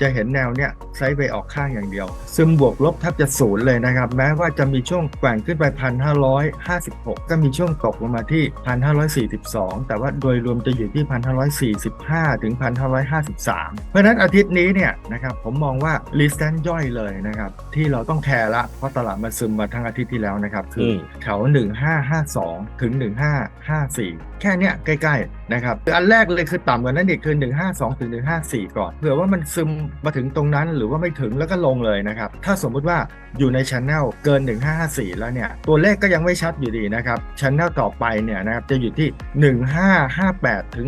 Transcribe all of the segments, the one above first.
จะเห็นแนวเนี้ยไซด์เวย์ออกข้างอย่างเดียว ซึมบวกลบแทบจะศูนย์เลยนะครับ แม้ว่าจะมีช่วงแกว่งขึ้นไป 1,556 ก็มีช่วงตกลงมาที่ 1,542 แต่ว่าโดยรวมจะอยู่ที่ 1,545 ถึง 1,553 เพราะฉะนั้นอาทิตย์นี้เนี่ยนะครับผมมองว่าลิสแตนย่อยเลยนะครับ ที่เราต้องแคร์ละ เพราะตลาดมันซึมมาทั้งอาทิตย์ที่แล้วนะครับ คืออมแถว 1552 ถึง 1554 แค่เนี้ยใกล้ๆ นะครับอันแรกเลยคือต่ำกว่านั้นอีกคือ 152 ถึง 154 ก่อน เผื่อว่ามันซึมมาถึงตรงนั้นหรือว่าไม่ถึงแล้วก็ลงเลยนะครับ ถ้าสมมุติว่าอยู่ในชั้นแนลเกิน 1554 แล้วเนี่ย ตัวเลขก็ยังไม่ชัดอยู่ดีนะครับชั้นแนลต่อไปเนี่ยนะครับจะอยู่ที่ 1558 ถึง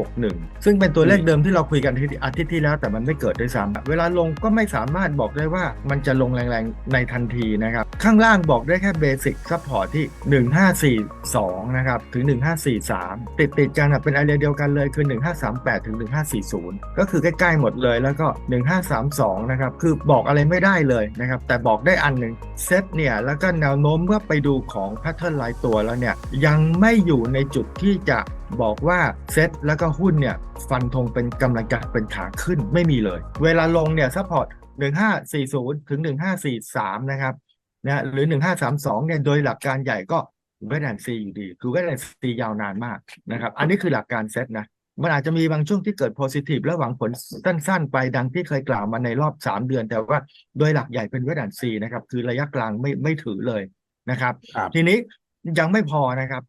1561 ซึ่งเป็นตัวเลขเดิมที่เราคุยกันอาทิตย์ที่แล้วแต่มันไม่เกิดด้วยซ้ำเวลาลงก็ไม่สามารถบอกได้ว่ามันจะลงแรงๆในทันทีนะครับข้างล่างบอกได้แค่เบสิกซัพพอร์ตที่ 1542 นะครับถึง 1543 ติดติดๆกันอะเป็นไอเดียเดียวกันเลยคือ 1538 ถึง 1540 ก็คือใกล้ๆหมดเลยแล้วก็ 1532 นะครับ คือบอกอะไรไม่ได้เลยนะครับ แต่บอกได้อันหนึ่งเซตเนี่ยแล้วก็แนวโน้มเมื่อไปดูของแพทเทิร์นรายตัวแล้วเนี่ยยังไม่อยู่ในจุดที่จะบอกว่าเซตแล้วก็หุ้นเนี่ยฟันธงเป็นกำลังการเป็นขาขึ้นไม่มีเลย เวลาลงเนี่ยซัพพอร์ต 1540 ถึง 1543 นะครับนะหรือ 1532 เนี่ย โดยหลักการใหญ่ก็ เวทแอนซีอยู่ดี คือเวทแอนซียาวนานมากนะครับ อันนี้คือหลักการเซตนะ มันอาจจะมีบางช่วงที่เกิดโพซิทีฟและหวังผลสั้น ๆ ไปดังที่เคยกล่าวมาในรอบ 3 เดือน แต่ว่าโดยหลักใหญ่เป็นเวทแอนซีนะครับ คือระยะกลางไม่ไม่ถือเลยนะครับครับทีนี้ยังไม่พอนะครับ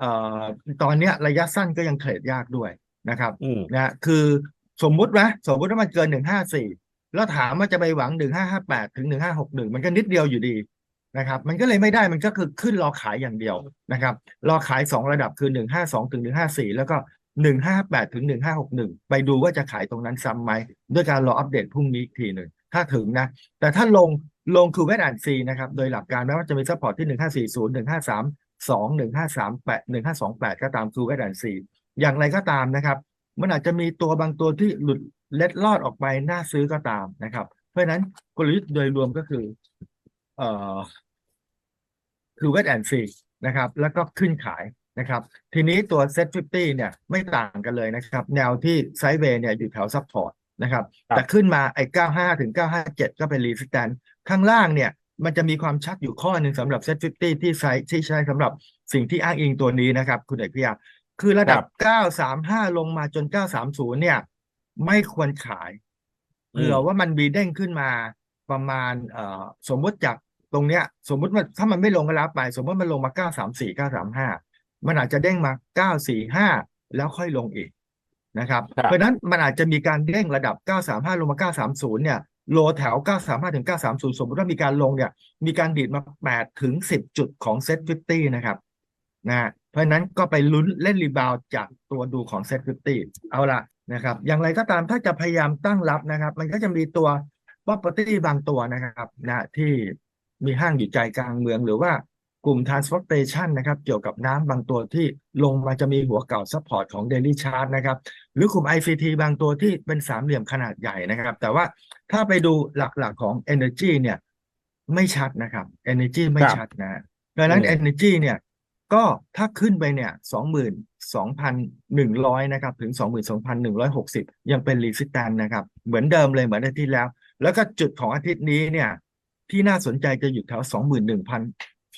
เอ่อตอนเนี้ยระยะสั้นก็ยังเทรดยากด้วยนะครับอืมนะคือสมมุตินะสมมุติว่ามันเกินหนึ่งห้าสี่แล้วถามว่าจะไปหวังหนึ่งห้าห้าแปดถึงหนึ่งห้าหกหนึ่งมันก็นิดเดียวอยู่ดี นะครับ มันก็เลยไม่ได้มันก็คือขึ้นรอขายอย่างเดียวนะครับ รอขายสองระดับคือหนึ่งห้าสองถึงหนึ่งห้าสี่แล้วก็หนึ่งห้าแปดถึงหนึ่งห้าหกหนึ่งไปดูว่าจะขายตรงนั้นซ้ำไหมด้วยการรออัปเดตพรุ่งนี้อีกทีหนึ่งถ้าถึงนะ แต่ถ้าลงลงคือเวทแอนซีนะครับ โดยหลักการแม้ว่าจะมีซัพพอร์ตที่หนึ่งห้าสี่ศูนย์หนึ่งห้าสามสองหนึ่งห้าสามแปดหนึ่งห้าสองแปดก็ตามคือเวทแอนซีอย่างไรก็ตามนะครับ มันอาจจะมีตัวบางตัวที่หลุดเล็ดลอดออกไปน่าซื้อก็ตามนะครับ เพราะฉะนั้นกลยุทธ์โดยรวมก็คือ เอ่อคือเวทแอนซีนะครับ แล้วก็ขึ้นขายนะครับ ทีนี้ตัวเซ็ต50เนี่ยไม่ต่างกันเลยนะครับ แนวที่ไซด์เวย์เนี่ยอยู่แถวซัพพอร์ตนะครับครับ แต่ขึ้นมาไอ้95 ถึง 957 ก็เป็นรีสแตนข้างล่างเนี่ยมันจะมีความชัดอยู่ข้อหนึ่งสำหรับเซ็ต50ที่ใช้ที่ใช้สำหรับสิ่งที่อ้างอิงตัวนี้นะครับ คุณเอกพิยาคือระดับ 935 ลงมาจน 930 เนี่ย ไม่ควรขายเผื่อว่ามันมีเด้งขึ้นมาประมาณเอ่อสมมติจาก ตรงเนี้ย สมมติว่าถ้ามันไม่ลงก็แล้วไป สมมติมันลงมา934 935มันอาจจะเด้งมา945แล้วค่อยลงอีกนะครับครับเพราะฉะนั้นมันอาจจะมีการเด้งระดับ 935 ลงมา 930 เนี่ย โลแถว 935 ถึง 930 สมมติว่ามีการลงเนี่ย มีการดีดมา 8 ถึง 10 จุดของเซ็ต50นะครับ นะฮะเพราะฉะนั้นก็ไปลุ้นเล่นรีบาวด์จากตัวดูของเซ็ต50เอาละนะครับ อย่างไรก็ตามถ้าจะพยายามตั้งรับนะครับ มันก็จะมีตัว property บางตัวนะครับ นะ ที่ มีห้างอยู่ใจกลางเมือง หรือว่ากลุ่ม transportation นะครับ เกี่ยวกับน้ำบางตัวที่ลงมาจะมีหัวเก่า support ของ daily chart นะครับ หรือกลุ่ม ICT บางตัวที่เป็นสามเหลี่ยมขนาดใหญ่นะครับ แต่ว่าถ้าไปดูหลักๆของ energy เนี่ย ไม่ชัดนะครับ energy ไม่ครับชัดนะดังนั้นอืม energy เนี่ยก็ถ้าขึ้นไปเนี่ยสองหมื่นสองพันหนึ่งร้อยนะครับ ถึงสองหมื่นสองพันหนึ่งร้อยหกสิบยังเป็นรีสิสแตนนะครับ เหมือนเดิมเลยเหมือนอาทิตย์ที่แล้ว แล้วก็จุดของอาทิตย์นี้เนี่ย ที่น่าสนใจจะอยู่แถวสองหมื่นหนึ่งพัน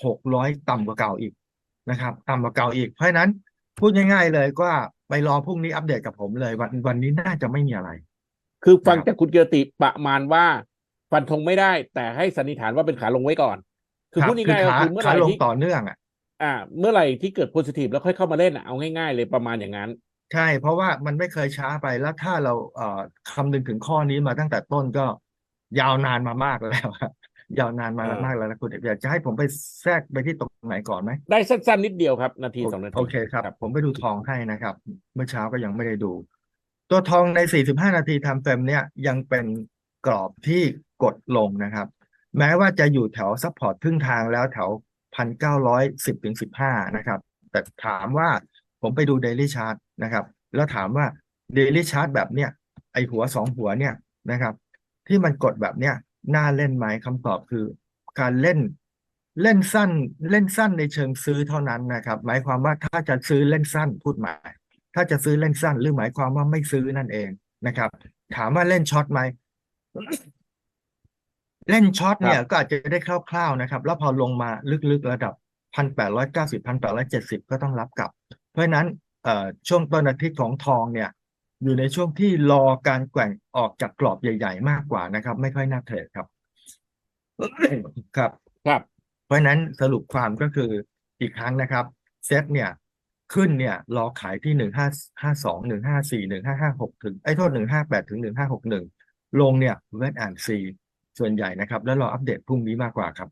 หกร้อยต่ำกว่าเก่าอีกนะครับต่ำกว่าเก่าอีก เพราะฉะนั้นพูดง่าย ๆ เลยก็ไปรอพรุ่งนี้อัปเดตกับผมเลย วันวันนี้น่าจะไม่มีอะไร คือฟังครับจากคุณเกียรติประมาณว่าฟันธงไม่ได้ แต่ให้สันนิษฐานว่าเป็นขาลงไว้ก่อน คือรับพูดง่ายๆก็ขาคือเมื่อไหขาร่ลงที่ต่อเนื่องอะอ่า เมื่อไหร่ที่เกิดโพซิทีฟแล้วค่อยเข้ามาเล่นอะเอาง่ายๆเลยประมาณอย่างนั้น ใช่ เพราะว่ามันไม่เคยช้าไปแล้วถ้าเราเอ่อคำนึงถึงข้อนี้มาตั้งแต่ต้นก็ยาวนานมามากแล้วอะ ยาวนานมาเออมากแล้วนะคุณเอกอยากจะให้ผมไปแทรกไปที่ตรงไหนก่อนไหมได้สั้นๆนิดเดียวครับ นาทีสองนาทีโอเคครับ ผมไปดูทองให้นะครับ เมื่อเช้าก็ยังไม่ได้ดู ตัวทองใน 45 นาทีทำเฟรมเนี่ยยังเป็นกรอบที่กดลงนะครับ แม้ว่าจะอยู่แถวซัพพอร์ตครึ่งทางแล้วแถว 1,910ถึง15 นะครับ แต่ถามว่าผมไปดู Daily Chart นะครับ แล้วถามว่า Daily Chart แบบเนี้ยไอหัวสองหัวเนี่ยนะครับ ที่มันกดแบบเนี้ย น่าเล่นไหมคำตอบคือ การเล่นเล่นสั้น เล่นสั้นในเชิงซื้อเท่านั้นนะครับ หมายความว่าถ้าจะซื้อเล่นสั้นพูดหมาย ถ้าจะซื้อเล่นสั้น หรือหมายความว่าไม่ซื้อนั่นเองนะครับ ถามว่าเล่นช็อตไหมเล่นช็อตเนี่ยครับก็อาจจะได้คร่าวๆนะครับ แล้วพอลงมาลึกๆระดับพันแปดร้อยเก้าสิบพันแปดร้อยเจ็ดสิบก็ต้องรับกลับ เพราะฉะนั้นเอ่อช่วงต้นอาทิตย์ของทองเนี่ย อยู่ในช่วงที่รอการแกว่งออกจากกรอบใหญ่ ๆ มากกว่านะครับ ไม่ค่อยน่าเทรดครับ ครับครับ เพราะฉะนั้นสรุปความก็คืออีกครั้งนะครับ เซตเนี่ย ขึ้นเนี่ย รอขายที่หนึ่งห้าห้าสองหนึ่งห้าสี่หนึ่งห้าห้าหกถึงไอ้โทษหนึ่งห้าแปดถึงหนึ่งห้าหกหนึ่งลงเนี่ยเวทแอนซีส่วนใหญ่นะครับ แล้วรออัปเดตพรุ่งนี้มากกว่าครับ